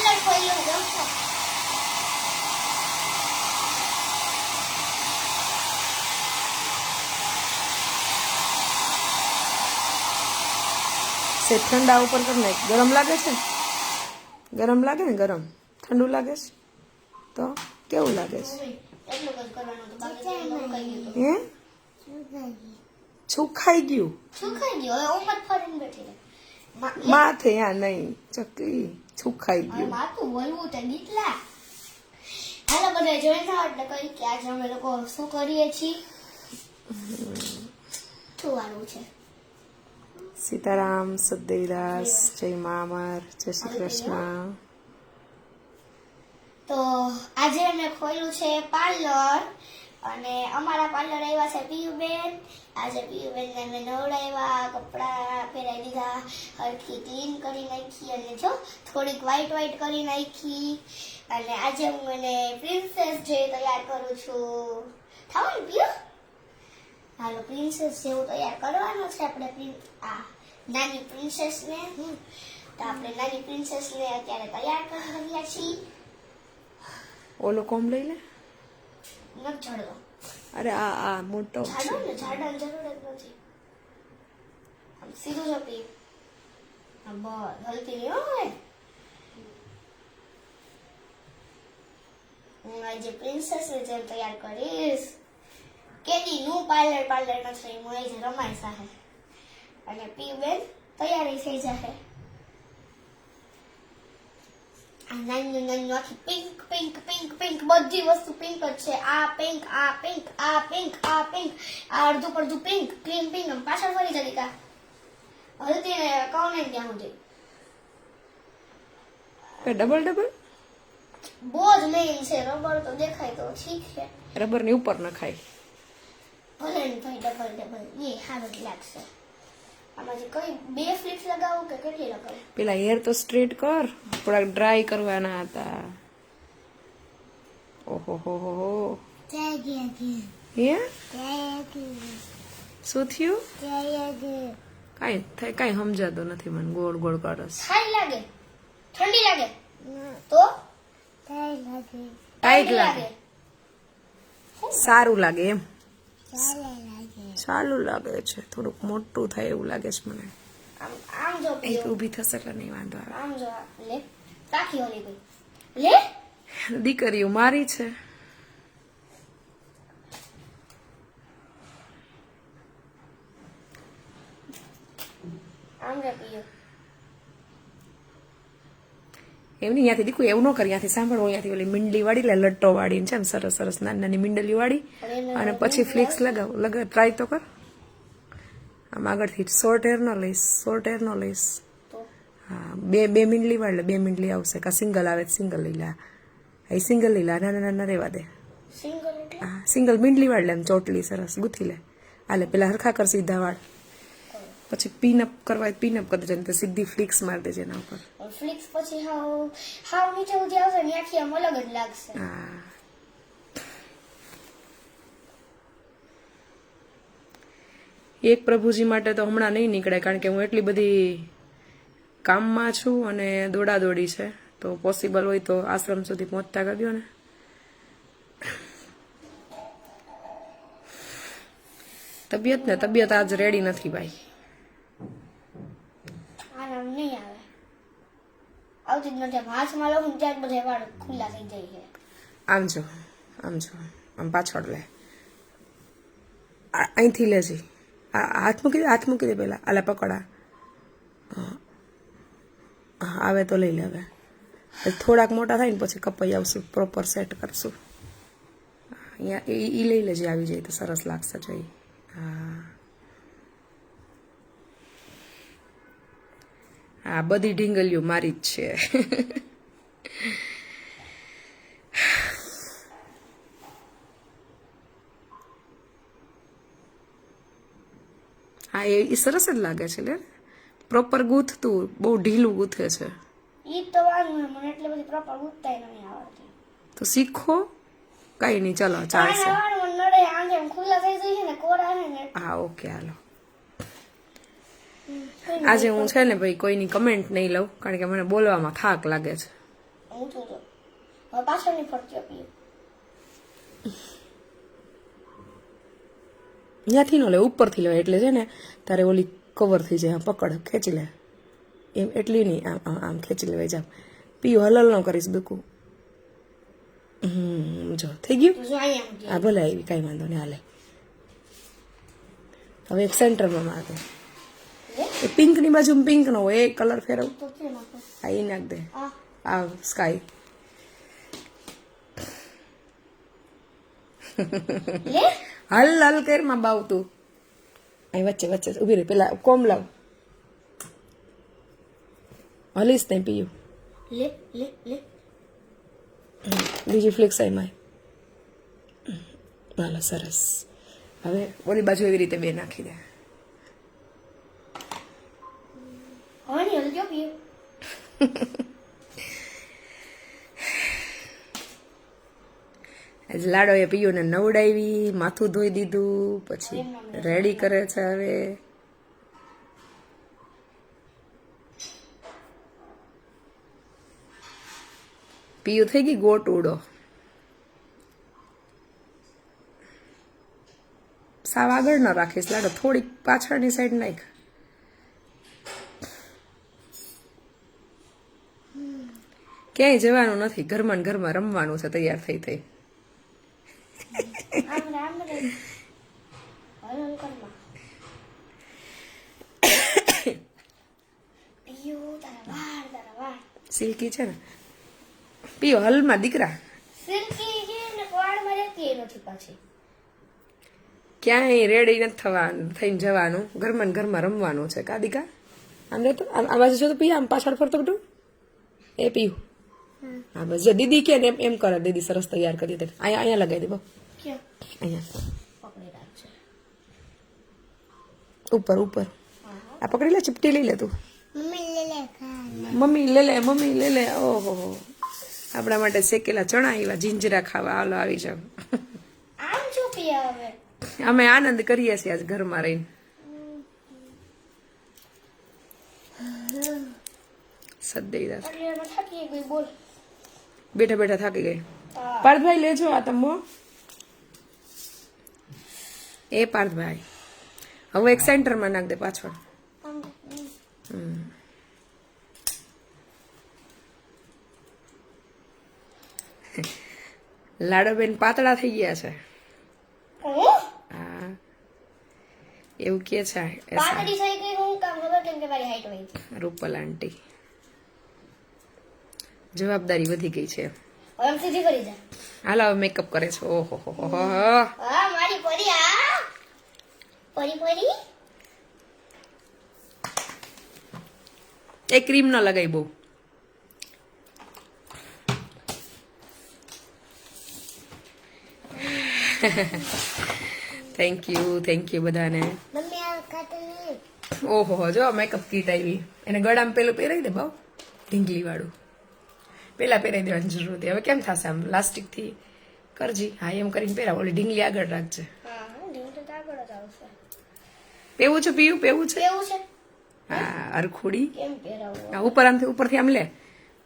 Parlour ખોલ્યું ગમતો છે ઠંડા ઉપર કરી નાખ ગરમ લાગે છે? ગરમ લાગે ને ગરમ? ઠંડુ લાગે છે? તો કેવું લાગે છે? હે? સુખાઈ ગયું. સુખાઈ ગયું. હવે ઉમર ફરીને બેઠી માથે આ નહીં ચકલી. હવે ગયું. માથું વળવું તો નીકળા હાલો બધા જોઈ થાવ એટલે કઈ કે આજે અમે લોકો શું કરીએ છીએ? શું છે? સીતારામ સદેવદાસ જય મામર જય શ્રી કૃષ્ણ. તો આજે અમે ખોલ્યું છે પાર્લર. અને અમારા પાર્લર આવ્યા છે પિયુબેન. આજે પિયુબેનને અમે નવડાવ્યા કપડાં પહેરાવી દીધા, હરખી ક્લીન કરી નાખી અને જો થોડીક વ્હાઈટ વ્હાઈટ કરી નાખી. અને આજે હું એને પ્રિન્સેસ જે તૈયાર કરું છું. થાવ ને પિયુ? હાલો પ્રિન્સેસ જેવું તૈયાર કરવાનું છે. આપણે પ્રિન્સ આ નાની પ્રિન્સેસને હમ. તો આપણે નાની પ્રિન્સેસને અત્યારે તૈયાર કર્યા છીએ. ઓલો કોમ લઈ લે. અરે આ આ મોટો છે. જ બસ હલતી નહીં હું આજે પ્રિન્સેસ ને જેમ તૈયાર કરીશ. કેદી નું પાર્લર પાર્લર નથી હું આજે રમાય સાહે અને પી બેન તૈયારી થઈ જશે આ નાની નાની આખી પિંક પિંક પિંક પિંક બધી વસ્તુ પિંક જ છે. આ પિંક આ પિંક આ પિંક આ પિંક આ અડધું પડધું પિંક ક્લીન પિંક પાછળ ફરી જતી કા. હલતી ને કહું ને ત્યાં સુધી? ડબલ ડબલ બહુ જ મેઇન છે. રબર તો દેખાય તો ઠીક છે. રબરની ઉપર નખાય. ભલે ભાઈ ડબલ ડબલ એ સારું જ લાગશે. આમાંથી કઈ બે ફ્લિક્સ લગાવું કે કેટલી લગાવું? પેલા હેર તો સ્ટ્રેટ કર થોડાક ડ્રાય કરવાના હતા. ઓહો હો હો હો. શું થયું? કાંઈ થાય કાંઈ સમજાતું નથી મને. ગોળ ગોળ કરસ લાગે? ઠંડી લાગે? તો? ટાઈટ લાગે. સારું લાગે એમ. સારું લાગે છે. થોડુંક મોટું થાય એવું લાગે છે મને. આમ આમ જો એક ઊભી થશે એટલે નહીં વાંધો આવે. આમ જો લે રાખી ઓલી ભાઈ લે. દીકરીઓ મારી છે. આમ રે પીઓ એમ નહીં ત્યાંથી દીકું એવું ન કરી ત્યાંથી સાંભળો ત્યાંથી ઓલી મીંડલી વાળી લે લટ્ટો વાળી છે એમ સરસ સરસ નાની નાની મીંડલી વાળી. અને પછી ફ્લિક્સ લગાવ લગાવ ટ્રાય તો કર. આમ આગળથી શોર્ટ હેર નો લઈશ શોર્ટ હેર નો લઈશ. હા બે બે મીંડલી વાળ લે બે મીંડલી આવશે. કા સિંગલ આવે સિંગલ લીલા એ સિંગલ લીલા નાના નાના રહેવા દે. હા સિંગલ મીંડલી વાળ લે એમ ચોટલી સરસ ગૂંથી લે. આલે પેલા હરખા કર સીધા વાળ. પછી પીનઅપ કરવા પીનઅપ કરી દેજે ને તો સીધી ફ્લિક્સ મારી દેજે એના ઉપર. ફ્લિક્સ પછી હાવ હાવ નીચે સુધી આવશે ને આખી આમ અલગ જ લાગશે. હા. એક પ્રભુજી માટે તો હમણાં નહીં નીકળે કારણ કે હું એટલી બધી કામમાં છું અને દોડાદોડી છે તો પોસિબલ હોય તો આશ્રમ સુધી પહોંચતા કરજો ને. તબિયત ને તબિયત આજ રેડી નથી ભાઈ. આરામ નહીં આવે. આવતી જ નથી આમ હાથમાં લઉં ને ત્યાં જ બધા વાળ ખુલ્લા થઈ જાય છે આમ જો આમ જો આમ પાછળ લે આ- અહીંથી લેજી આ હાથ મૂકી દે હાથ મૂકી દે પેલા આલે પકડા હા. હા આવે તો લઈ લે હવે હવે થોડાક મોટા થાય ને પછી કપાઈ આવશું પ્રોપર સેટ કરશું અહીંયા એ ઈ લઈ લેજે આવી જાય તો સરસ લાગશે જોઈ હા હા બધી ઢીંગલીઓ મારી જ છે. હા એ સરસ જ લાગે છે લે. પ્રોપર ગૂંથતું બહુ ઢીલું ગૂંથે છે. તો શીખો. કઈ નહીં ચલો ચાલશે. હા ઓકે મને આજે હું છે ને ભાઈ કોઈની કમેન્ટ નહીં લઉં કારણ કે મને બોલવામાં થાક લાગે છે. ત્યાંથી ન લે ઉપરથી લે એટલે છે ને તારે ઓલી કવર થઈ જાય પકડ ખેંચી લે. એમ એટલી નહીં આમ આમ ખેંચી લેવાય જામ પીયું હલલ ન કરીશ બિલકુલ હમ જો થઈ ગયું? આ ભલે આવી કાંઈ વાંધો નહીં હાલે. હવે એક સેન્ટરમાં મારે એ પિંકની બાજુ પિંક નો હોય એ કલર ફેરવ. આ એ નાખ દે. આ સ્કાય હલ હલ કરમાં બાવ તું. અહીં વચ્ચે વચ્ચે ઊભી રહી પેલા કોમ લાવ. હલીશ નહીં પીયું. લે લે લે. બીજી ફ્લિક્સ એમાં હાલો સરસ. હવે ઓલી બાજુ એવી રીતે બે નાખી દે. નહીં હલજો પીયું આજ લાડોએ પીયુંને નવડાવી માથું ધોઈ દીધું પછી રેડી કરે છે હવે. પીયું થઈ ગઈ ગોટ ઉડો. સાવ આગળ ન રાખીશ લાડો થોડીક પાછળની સાઈડ નાખ. ક્યાંય જવાનું નથી. ઘરમાં ઘરમાં રમવાનું છે તૈયાર થઈ થઈ. સિલ્કી છે ને? પીઓ હલમાં દીકરા. ક્યાંય રેડી નથી થવાનું થઈને જવાનું. ઘરમાં ઘરમાં રમવાનું છે. કા દીકા આમ રહેતો? તો આમ બાજુ જો તો પી આમ પાછળ ફરતો બધું. એ પીયું હા બસ. જો દીદી કે ને એમ એમ કરે દીદી સરસ તૈયાર કરી દે. અહીંયા અહીંયા લગાવી દે બહુ અહીંયા. ઉપર ઉપર. આ પકડી લે ચીપટી લઈ લે તું. મમ્મી લે લે મમ્મી લે લે ઓહો. આપણા માટે શેકેલા ચણા આવ્યા જીંજરા ખાવા. હાલો આવી જાવ અમે આનંદ કરીએ છીએ આજ ઘરમાં રહીને. બોલ. બેઠા બેઠા થાકી ગઈ. પાર્થભાઈ લેજો આ તમો. એ પાર્થભાઈ. હવે એક સેન્ટરમાં નાખ દે પાછળ. લાડોબેન પાતળા થઈ ગયા છે. હા? એવું કે છે રૂપલ પાતળી થઈ ગઈ હું કામ ખબર કેમ કે મારી હાઈટ વધી ગઈ રૂપલ આંટી જવાબદારી વધી ગઈ છે. હાલો હવે મેકઅપ કરે છે. ઓહો હો હો. મારી પરી આ પરી પરી એ ક્રીમ ન લગાવી બહુ. થેન્ક યુ થેન્ક યુ બધાને. ઓહો જો મેકઅપ કીટ આવી. એને ગળામાં પેલું પહેરાવી દે ભાવ ઢીંગલી વાળું પેલા પહેરાવી દેવાની જરૂર હતી. હવે કેમ થશે આમ? પ્લાસ્ટિકથી કરજી. હા એમ કરીને પહેરાવ. ઓલી ઢીંગલી આગળ રાખજે. હા પેવું છે પીવું પેવું છે. હા અરખુડી કેમ ઉપર આમથી ઉપરથી આમ લે.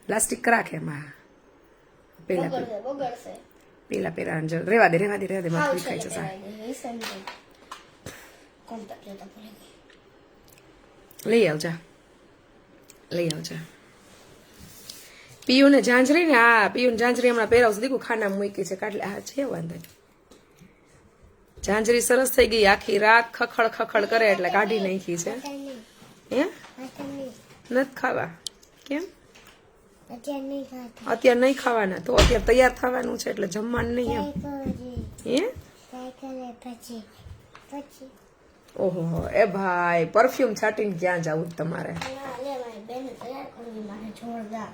પ્લાસ્ટિક રાખે એમાં. પેલા પેલા પેલા જો રેવા દે રેવા દે રેવા દે. માથું છે ખાઈ જશે. લઈ આવજા. લઈ આવજા. પીયુને ઝાંઝરી ને, હા, પીયુને ઝાંઝરી હમણાં પહેરાવશે દીકું ખાના મૂકી છે કાટલે હા, છે, વાંધો ઝાંઝરી સરસ થઈ ગઈ, આખી રાખ ખખડ ખખડ કરે, એટલે કાઢી નાખી છે. હે? નથી ખાવા. કેમ? અત્યારે નહીં ખાવાના, તો અત્યારે તૈયાર થવાનું છે, એટલે જમવાનું નહીં એમ. હે? ઓહો એ ભાઈ પરફ્યુમ છાટીને ક્યાં જવું તમારે? જોરદાર.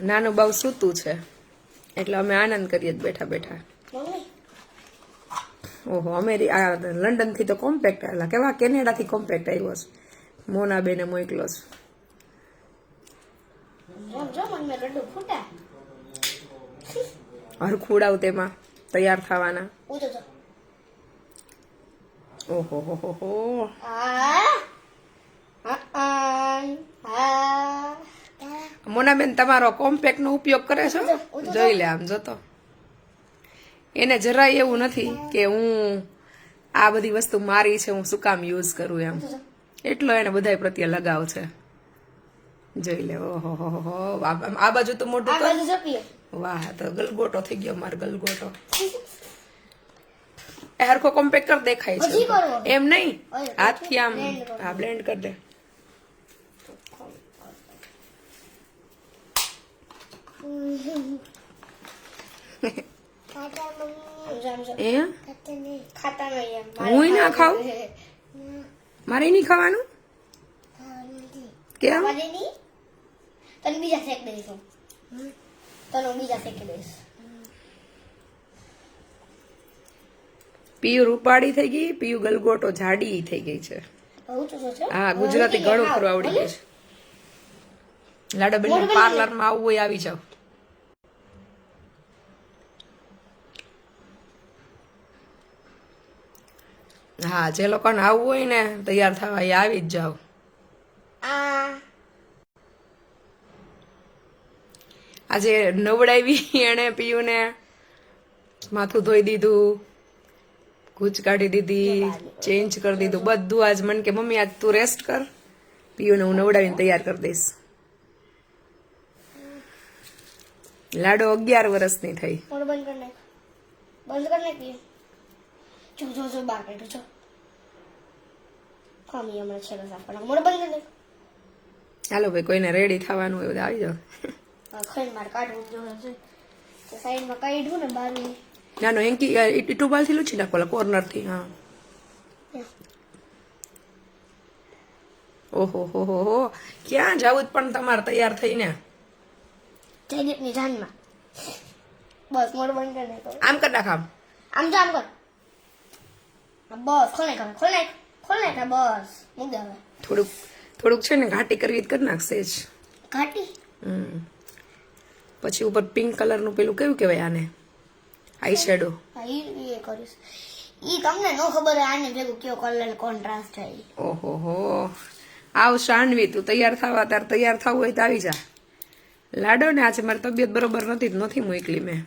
નાનું બાવ સૂતું છે. એટલે અમે આનંદ કરીએ જ બેઠા બેઠા. ઓહો અમેરી આ લંડનથી તો કોમ્પેક્ટ આવેલા. કેવા કેનેડા થી કોમ્પેક્ટ આવ્યો છે. મોના બેને મોકલો છે હરખુડાવ તેમાં. તૈયાર થવાના. ઓહો હો હો હો આ આ આ મોનાબેન તમારો કોમ્પેક્ટ નો ઉપયોગ કરે છો? જોઈ લે આમ જોતો. એને જરાય એવું નથી કે હું આ બધી વસ્તુ મારી છે હું શું કામ યુઝ કરું એમ. એટલો એને બધાય પ્રત્યે લગાવ છે. જોઈ લે ઓહો હો હો આ બાજુ તો મોટું વાહ તો ગલગોટો થઈ ગયો મારો ગલગોટો. એ હરખો કોમ્પેક્ટ કર દેખાય છે. એમ નહીં? હાથથી આમ હા બ્લેન્ડ કરી દે. નહીં ના ખાઉં? મારે નહીં ખાવાનું? કેમ? ખાવા દે નહીં તને બીજા શેક દઈશું તને બીજા શેકી દઈશ. પીયુ રૂપાળી થઈ ગઈ પીયુ ગલગોટો જાડી થઈ ગઈ છે. હા ગુજરાતી ઘણું ખરું આવડી ગયું છે. લાડો બેન પાર્લરમાં પાર્લરમાં આવવું હોય આવી જાવ હા જે લોકોને આવવું હોય ને તૈયાર થવા એ આવી જ જાવ આજે નવડાવી એણે પીયુને માથું ધોઈ દીધું કૂચ કાઢી દીધી ચેન્જ કરી દીધું. બધું આજ મન કે મમ્મી આજ તું રેસ્ટ કર પીયુને હું નવડાવીને તૈયાર કરી દઈશ. લાડો અગિયાર વર્ષની થઈ. બંધ કરી નાખ. બંધ કરી નાખ જો જો જો બહાર કાઢ્યું જો ખમી હમણાં છેલ્લો સાફ કરવા મોઢું બંધ કરી ચાલો ભાઈ કોઈને રેડી થવાનું એવું આવી જાવ ખાઈને મારે કાઢવું જ જોઈએ તો. સાઈડમાં કાઢ્યું ને બહારની નાનો હેન્કી ટુબાલથી લૂછી નાખો કોર્નરથી હા. ઓહો હો હો હો. ક્યાં જવું જ પણ તમારે તૈયાર થઈને? જયદીપની જાનમાં બસ મોડ બંધ કરી નાખો. આમ કર નાખ આમ. આમ જો આમ કર. બસ ખોલે ખોલે ખોલે હા, બસ મૂક દે હવે. થોડુંક થોડુંક છે ને ઘાટી કરવી કરી નાખશે જ. ઘાટી? હમ. પછી ઉપર પિંક કલરનું પેલું કેવું કહેવાય આને? આઈ શેડો હા ઈ ઈ એ કરીશ. ઈ તમને નો ખબર આને ભેગું કયો કલર કોન્ટ્રાસ્ટ થાય ઓહો હો. આવ શાનવી તું તૈયાર થવા તાર તૈયાર થવું હોય તો આવી જા. લાડો ને આજે મારી તબિયત બરોબર નથી નથી મોકલી મેં.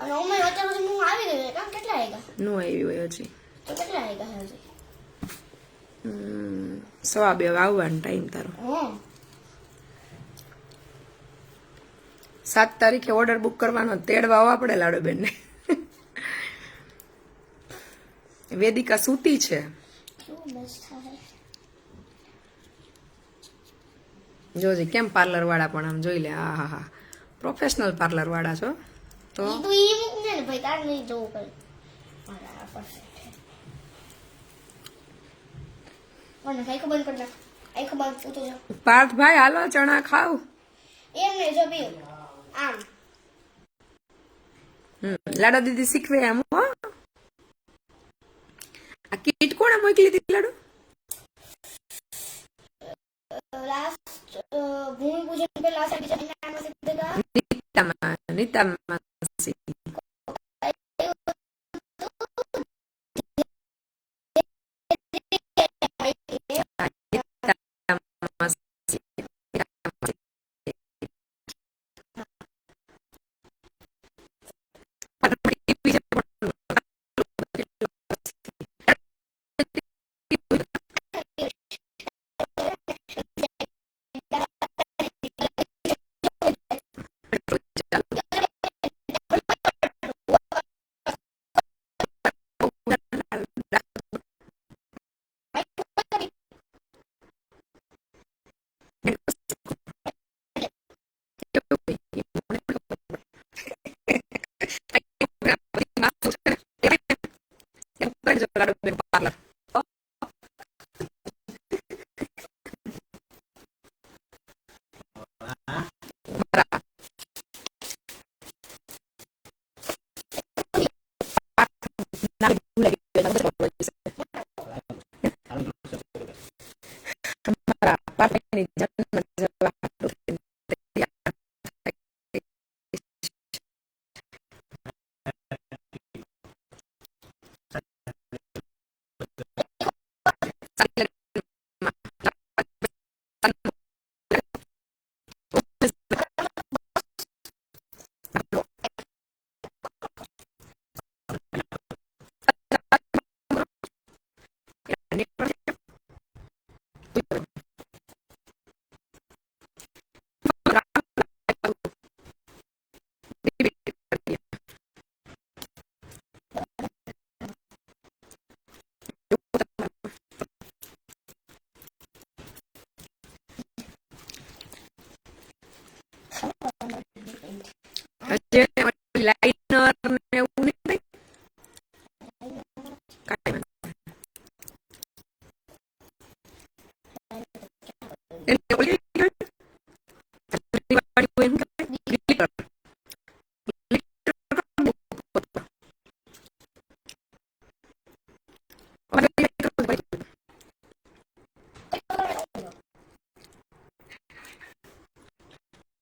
અને અમે અત્યાર સુધી હું આવી ગઈ કામ કેટલા આવ્યા નો આવી હોય હજી. તો કેટલા આવ્યા હજી? સવા બે આવવાનો ટાઈમ તારો. સાત તારીખે ઓર્ડર બુક કરવાનો તેડવા આવવા પડે લાડો બેન વેદિકા સૂતી છે. જોજે કેમ પાર્લર વાળા પણ આમ જોઈ લે હા હા હા પ્રોફેશનલ પાર્લર વાળા છો? તો? તો ઈ મૂક ને ભાઈ તાર નહીં જોવું કઈ. મારા મને કઈ ખબર કરી નાખ. કઈ ખબર તું જા. પાર્થભાઈ હાલો ચણા ખાવ. એમ ને જો બી આમ. લાડા દીદી શીખવે એમ હો. આ કીટ કોણે મોકલી હતી લાડુ? લાસ્ટ ભૂમિ પૂજન પેલા નીતામાં નીતામાં.